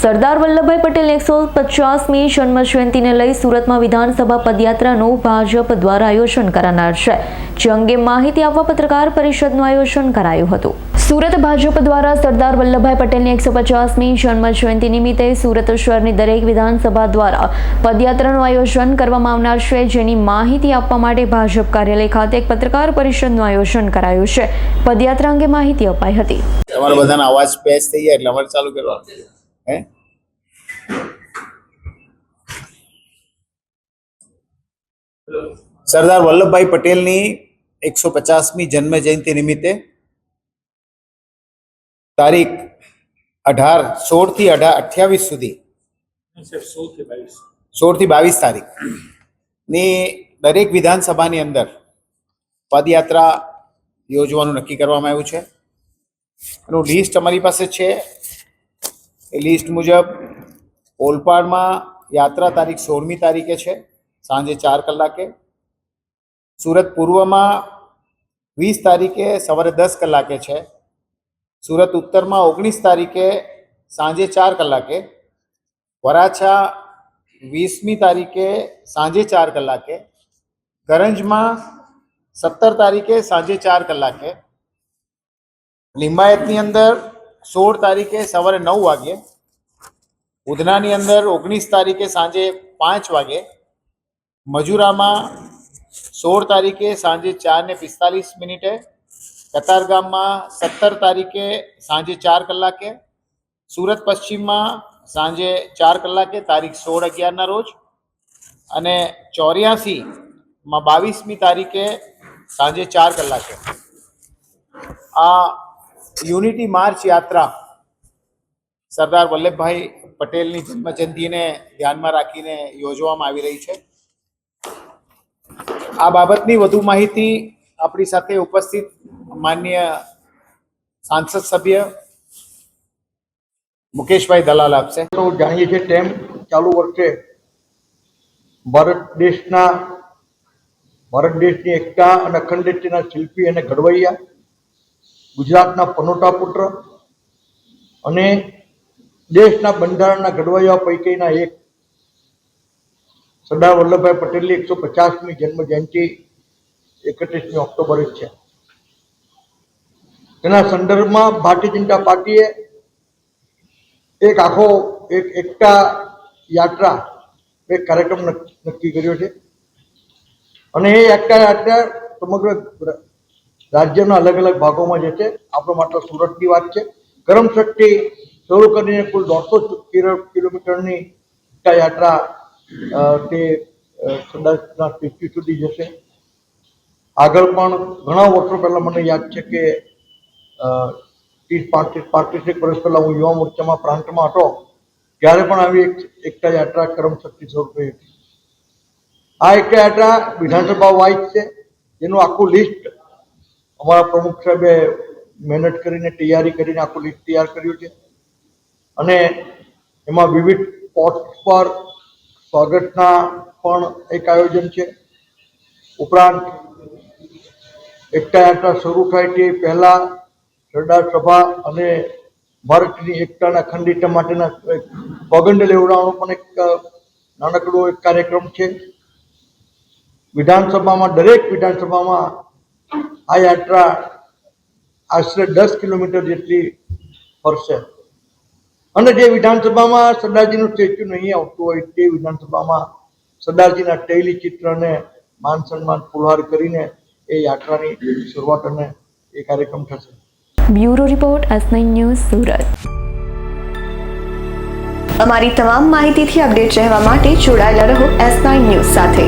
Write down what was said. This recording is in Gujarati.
સરદાર વલ્લભભાઈ પટેલ એકસો પચાસમી જન્મ જયંતિને લઈ સુરતમાં વિધાનસભા પદયાત્રાનું ભાજપ દ્વારા આયોજન કરાનાર છે, જે અંગે માહિતી આપવા પત્રકાર પરિષદનું આયોજન કરાયું હતું. સુરત ભાજપ દ્વારા સરદાર વલ્લભભાઈ પટેલની એકસો પચાસમી જન્મ જયંતિ નિમિત્તે સુરત શહેરની દરેક વિધાનસભા દ્વારા પદયાત્રાનું આયોજન કરવામાં આવનાર છે, જેની માહિતી આપવા માટે ભાજપ કાર્યાલય ખાતે એક પત્રકાર પરિષદનું આયોજન કરાયું છે. પદયાત્રા અંગે માહિતી અપાઈ હતી. તમારા બધાના અવાજ પેચ થઈ જાય એટલે અમારે ચાલુ કરવાનું હે? સરદાર વલ્લભભાઈ પટેલની એકસો પચાસમી જન્મ જયંતિ નિમિત્તે તારીખ અઢાર સોળથી અઢાર અઠ્યાવીસ સુધી સોળથી બાવીસ તારીખની દરેક વિધાનસભાની અંદર પદયાત્રા યોજવાનું નક્કી કરવામાં આવ્યું છે. એનું લિસ્ટ અમારી પાસે છે. એ લિસ્ટ મુજબ ઓલપાડમાં યાત્રા તારીખ સોળમી તારીખે છે, સાંજે ચાર કલાકે. સુરત પૂર્વમાં વીસ તારીખે, સવારે દસ કલાકે છે. સુરત ઉત્તરમાં ઓગણીસ તારીખે, સાંજે ચાર કલાકે. વરાછા વીસમી તારીખે, સાંજે ચાર કલાકે. કરંજમાં સત્તર તારીખે, સાંજે ચાર કલાકે. લિંબાયતની અંદર સોળ તારીખે સવારે નવ વાગે ઉધનાની અંદર ઓગણીસ તારીખે સાંજે પાંચ વાગે મજુરામાં સોળ તારીખે સાંજે ચાર ને પિસ્તાલીસ મિનિટે કતારગામમાં સત્તર તારીખે સાંજે ચાર કલાકે, સુરત પશ્ચિમમાં સાંજે ચાર કલાકે, તારીખ સોળ અગિયારના રોજ, અને ચોર્યાસીમાં બાવીસમી તારીખે સાંજે ચાર કલાકે. આ યુનિટી માર્ચ યાત્રા સરદાર વલ્લભભાઈ પટેલની જન્મજયંતિને ધ્યાનમાં રાખીને યોજવામાં આવી રહી છે. આ બાબતની વધુ માહિતી આપણી સાથે ઉપસ્થિત માન્ય સાંસદ સભ્ય મુકેશભાઈ દલાલ આપશે. તો જાણીએ છીએ તેમ ચાલુ વર્ષે ભારત દેશના ભારત દેશની એકતા અને અખંડિતતાના શિલ્પી અને ઘડવૈયા ગુજરાતના પનોટા પુત્ર અને દેશના બંધારણના ઘડવૈયા પૈકીના એક સરદાર વલ્લભભાઈ પટેલની એકસો પચાસમી જન્મ જયંતિ એકત્રીસમી ઓક્ટોબરે જ છે. તેના સંદર્ભમાં ભારતીય જનતા પાર્ટીએ એક આખો, એક એકતા યાત્રા, એક કાર્યક્રમ નક્કી કર્યો છે. અને એ એકતા યાત્રા સમગ્ર રાજ્યના અલગ અલગ ભાગોમાં જશે આપણો માત્ર સુરતની વાત છે. કરમશક્તિ શરૂ કરીને કુલ દોઢસો કિલોમીટરની યાત્રા તે સરદારના સ્ટેચ્યુ સુધી જશે. આગળ પણ ઘણા વર્ષો પહેલા મને યાદ છે કે ત્રીસ પાંત્રીસ પાંત્રીસેક વર્ષ પહેલાં હું યુવા મોરચામાં પ્રાંતમાં હતો, ત્યારે પણ આવી એક એકતા યાત્રા કરમશક્તિ સ્વરૂપ હતી. આ એકતા યાત્રા વિધાનસભા વાઇઝ છે. જેનું આખું લિસ્ટ અમારા પ્રમુખ સાહેબે મહેનત કરીને, તૈયારી કરીને આખું લિસ્ટ તૈયાર કર્યું છે. અને એમાં વિવિધ પોસ્ટ પર સ્વાગતના પણ એક આયોજન છે. ઉપરાંત એકતા યાત્રા શરૂ થાય તે પહેલાં સરદાર સભા અને ભારતની એકતાના ખંડિત માટેના પગંડ લેવડાવવાનો પણ એક નાનકડો એક કાર્યક્રમ છે. વિધાનસભામાં, દરેક વિધાનસભામાં આ યાત્રા આશરે દસ કિલોમીટર જેટલી ફરશે. અને જે વિધાનસભામાં સરદારજીનું સ્ટેચ્યુ નહીં આવતું હોય તે વિધાનસભામાં સરદારજીના તૈલી ચિત્રને માન સન્માન પુરવાર કરીને એ યાત્રાની શરૂઆત અને એ કાર્યક્રમ થશે. Bureau report S news Surat. અમારી તમામ માહિતીથી અપડેટ રહેવા માટે જોડાયેલા રહો એસ નાઇન ન્યૂઝ સાથે.